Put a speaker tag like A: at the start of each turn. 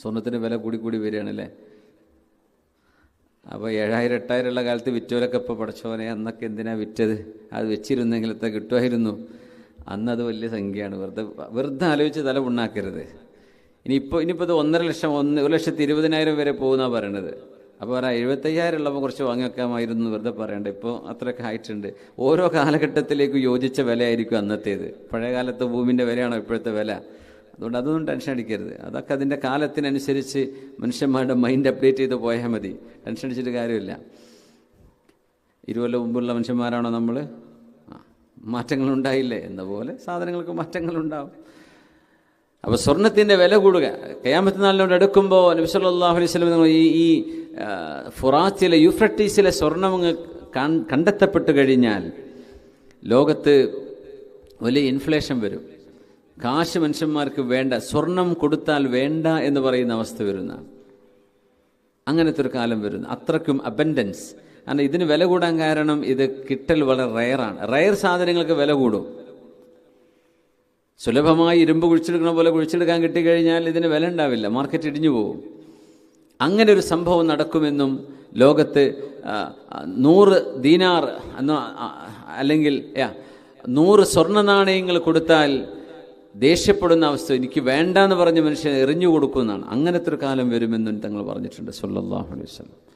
A: സ്വർണത്തിന് വില കൂടി കൂടി വരികയാണല്ലേ? അപ്പോൾ ഏഴായിരം എട്ടായിരം ഉള്ള കാലത്ത് വിറ്റോലൊക്കെ ഇപ്പോൾ പഠിച്ചവനെ അന്നൊക്കെ എന്തിനാ വിറ്റത്? അത് വെച്ചിരുന്നെങ്കിൽ എത്ര കിട്ടുമായിരുന്നു അന്നത് വലിയ സംഖ്യയാണ്. വെറുതെ വെറുതെ ആലോചിച്ച് തല പുണ്ണാക്കരുത്. ഇനിയിപ്പോൾ ഇനിയിപ്പോൾ ഇത് ഒന്നര ലക്ഷം ഒന്ന് ഒരു ലക്ഷത്തി ഇരുപതിനായിരം വരെ പോകുന്നാണ് പറയണത്. അപ്പോൾ പറയാം എഴുപത്തയ്യായിരം ഉള്ളപ്പോൾ കുറച്ച് വാങ്ങി വെക്കാമായിരുന്നു വെറുതെ പറയണ്ട. ഇപ്പോൾ അത്രയൊക്കെ ആയിട്ടുണ്ട്. ഓരോ കാലഘട്ടത്തിലേക്കും യോജിച്ച വിലയായിരിക്കും അന്നത്തേത്. പഴയ കാലത്തെ ഭൂമിന്റെ വിലയാണോ ഇപ്പോഴത്തെ വില? അതുകൊണ്ട് അതൊന്നും ടെൻഷൻ അടിക്കരുത്. അതൊക്കെ അതിന്റെ കാലത്തിനനുസരിച്ച് മനുഷ്യന്മാരുടെ മൈൻഡ് അപ്ഡേറ്റ് ചെയ്ത് പോയാൽ മതി. ടെൻഷൻ അടിച്ചിട്ട് കാര്യമില്ല. ഇരുകൊല്ലം മുമ്പുള്ള മനുഷ്യന്മാരാണോ നമ്മൾ മാറ്റങ്ങളുണ്ടായില്ലേ? എന്ന പോലെ സാധനങ്ങൾക്ക് മാറ്റങ്ങളുണ്ടാവും. അപ്പോൾ സ്വർണത്തിന്റെ വില കൂടുക. കയാമത്ത് നാളിനോട് എടുക്കുമ്പോൾ നബിസ്വല്ലാഹു അലൈഹി സ്വലം ഈ ഈ ഫുറാത്തിലെ യുഫ്രട്ടീസിലെ സ്വർണം കണ്ടെത്തപ്പെട്ട് കഴിഞ്ഞാൽ ലോകത്ത് വലിയ ഇൻഫ്ലേഷൻ വരും. കാശ് മനുഷ്യന്മാർക്ക് വേണ്ട സ്വർണം കൊടുത്താൽ വേണ്ട എന്ന് പറയുന്ന അവസ്ഥ വരുന്ന. അങ്ങനത്തെ ഒരു കാലം വരുന്നു. അത്രയ്ക്കും അബൻഡൻസ് കാരണം ഇതിന് വില കൂടാൻ കാരണം ഇത് കിട്ടൽ വളരെ റയറാണ് റയർ സാധനങ്ങൾക്ക് വില കൂടും. സുലഭമായി ഇരുമ്പ് കുഴിച്ചെടുക്കണ പോലെ കുഴിച്ചെടുക്കാൻ കിട്ടിക്കഴിഞ്ഞാൽ ഇതിന് വില ഉണ്ടാവില്ല. മാർക്കറ്റ് ഇടിഞ്ഞു പോകും. അങ്ങനെ ഒരു സംഭവം നടക്കുമെന്നും ലോകത്ത് നൂറ് ദീനാർ അല്ലെങ്കിൽ നൂറ് സ്വർണ നാണയങ്ങൾ കൊടുത്താൽ ദേഷ്യപ്പെടുന്ന അവസ്ഥ എനിക്ക് വേണ്ട എന്ന് പറഞ്ഞ് മനുഷ്യൻ എറിഞ്ഞു കൊടുക്കുന്നതാണ് അങ്ങനത്തെ ഒരു കാലം വരുമെന്നും തങ്ങൾ പറഞ്ഞിട്ടുണ്ട്. സല്ലല്ലാഹു അലൈഹി വസല്ലം.